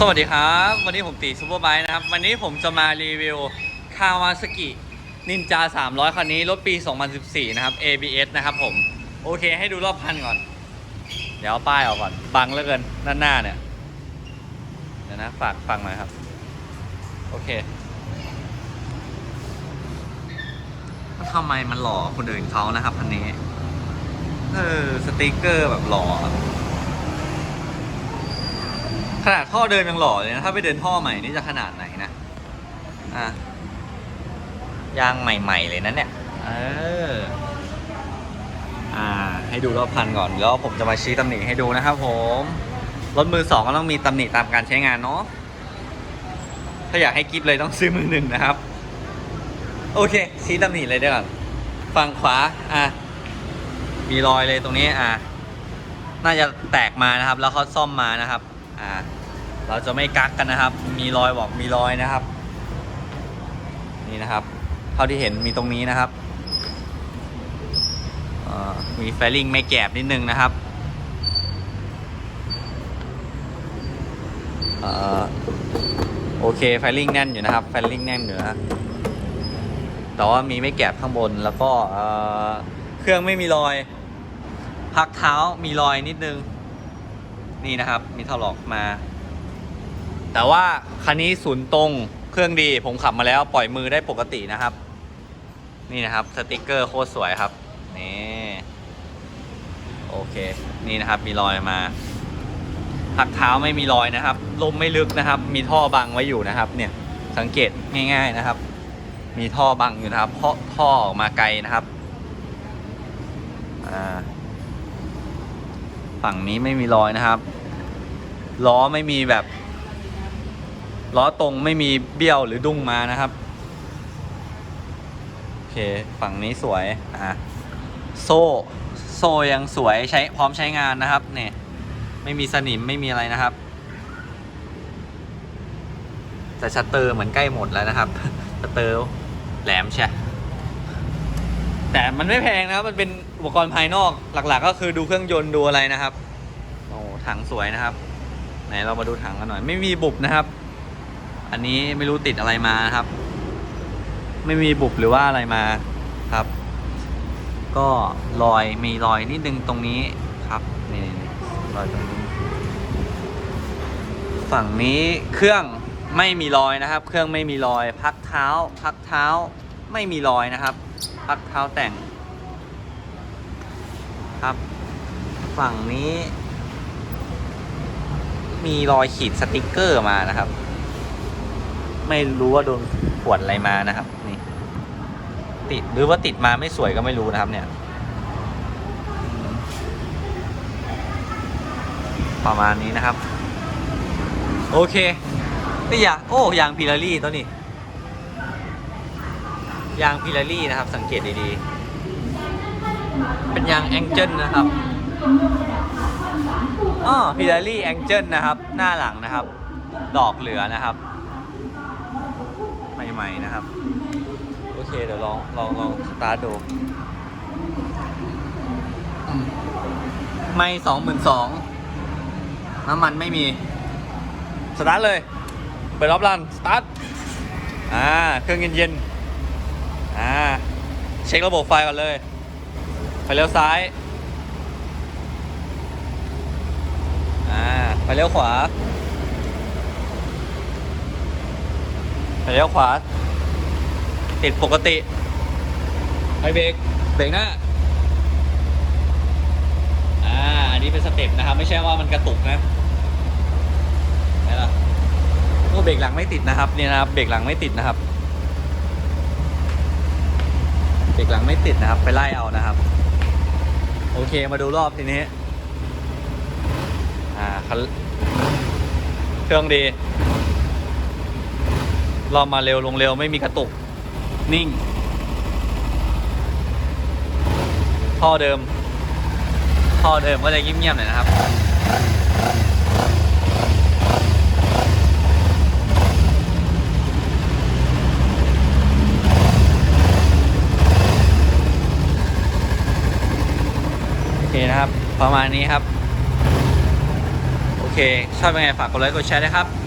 สวัสดีครับ วันนี้ผมตีซูเปอร์ไบค์นะครับ วันนี้ผมจะมารีวิวคาวาซากินินจา 300 คันนี้ รถปี 2014 นะครับ ABS นะครับผม โอเคให้ดูรอบคันก่อน เดี๋ยวป้ายออกก่อน บังเหลือเกินด้านหน้าเนี่ย เดี๋ยวนะ ฝากฟังหน่อยครับ โอเคทำไมมันหล่อคนอื่นเขานะครับคันนี้ เออ สติกเกอร์แบบหล่อ ขนาดท่อเดินยังหล่อเลยนะ ถ้าไปเดินท่อใหม่นี่จะขนาดไหนนะ อะ ยางใหม่ ๆ เลยนะเนี่ย เออ อ่า ให้ดูรอบพันก่อน แล้วผมจะมาชี้ตำหนิให้ดูนะครับผม รถมือสองก็ต้องมีตำหนิตามการใช้งานเนาะ ถ้าอยากให้กิฟเลยต้องซื้อมือหนึ่งนะครับ โอเค ชี้ตำหนิเลยเดี๋ยวก่อน ฝั่งขวา อะ มีรอยเลยตรงนี้ อะ น่าจะแตกมานะครับ แล้วเขาซ่อมมานะครับ อ่า เราจะไม่กักกันนะครับ มีรอยบอกมีรอยนะครับ นี่นะครับ เท่าที่เห็นมีตรงนี้นะครับมีแฟลิงไม่แกบนิดนึงนะครับอโอเคแฟลิงแน่นอยู่นะครับแฟลิงแน่นอยู่นะแต่ว่ามีไม่แกบข้างบนแล้วก็เอ่อเครื่องไม่มีรอย พักเท้ามีรอยนิดนึง นี่นะครับ มีถลอกมา แต่ว่าคันนี้ศูนย์ตรงเครื่องดีผมขับมาแล้วปล่อยมือได้ปกตินะครับ นี่นะครับสติกเกอร์โคตรสวยครับนี่โอเค นี่นะครับมีรอยมาพักเท้าไม่มีรอยนะครับลมไม่ลึกนะครับ มีท่อบังไว้อยู่นะครับ เนี่ยสังเกตง่าย ๆนะครับ มีท่อบังอยู่นะครับ เพราะท่อออกมาไกลนะครับฝั่งนี้ไม่มีรอยนะครับล้อไม่มีแบบ ล้อตรงไม่มีเบี้ยวหรือดุ้งมานะครับ โอเค ฝั่งนี้สวย อะ โซ่ โซ่ยังสวยใช้พร้อมใช้งานนะครับ เนี่ย ไม่มีสนิมไม่มีอะไรนะครับ แต่ชัตเตอร์เหมือนใกล้หมดแล้วนะครับ ชัตเตอร์แหลมใช่ แต่มันไม่แพงนะครับ มันเป็นอุปกรณ์ภายนอกหลัก ๆ ก็คือดูเครื่องยนต์ดูอะไรนะครับ โอ้ถังสวยนะครับ ไหนเรามาดูถังกันหน่อย ไม่มีบุบนะครับ อันนี้ไม่รู้ติดอะไรมาครับ ไม่มีบุบหรือว่าอะไรมาครับ ก็รอยมีรอยนิดนึงตรงนี้ครับนี่รอยตรงนี้ ฝั่งนี้เครื่องไม่มีรอยนะครับ เครื่องไม่มีรอย พักเท้า พักเท้าไม่มีรอยนะครับ พักเท้าแต่งครับ ฝั่งนี้ มีรอยขีดสติกเกอร์มานะครับ ไม่รู้ว่าโดนขวดอะไรมานะครับนี่ติดหรือว่าติดมาไม่สวยก็ไม่รู้นะครับ เนี่ย ประมาณนี้นะครับ โอเคก็ยางโอ้ยางพิลารี่ตัวนี้ยางพิลารี่นะครับ สังเกตดีๆ เป็นยางแองเจิลนะครับอ๋อพิลารี่แองเจิลนะครับ หน้าหลังนะครับ ดอกเหลือนะครับ ใหม่ๆนะครับ โอเคเดี๋ยวลองลองลองสตาร์ทดูไม่สองหมื่นสองน้ำมันไม่มี สตาร์ทเลย เปิดรอบรันสตาร์ทอ่าเครื่องเย็นๆอ่าเช็คระบบไฟก่อนเลยไฟเลี้ยวซ้ายอ่าไฟเลี้ยวขวา ไฟ เลี้ยวขวา ติดปกติไฟเบรก เบรกหน้า อ่า อันนี้เป็นสเต็ปนะครับ ไม่ใช่ว่ามันกระตุกนะไหนล่ะโอ้เบรกหลังไม่ติดนะครับ เนี่ยนะครับ เบรกหลังไม่ติดนะครับ เบรกหลังไม่ติดนะครับ ไปไล่เอานะครับ โอเค มาดูรอบทีนี้ อ่าคันเครื่องดี เรอบมาเร็วลงเร็วไม่มีกระตุก นิ่ง ท่อเดิม ท่อเดิมก็จะเงียบๆหน่อยนะครับ โอเคนะครับ ประมาณนี้ครับ โอเคเคชอบยังไงฝากกดไลค์กดแชร์นะครับ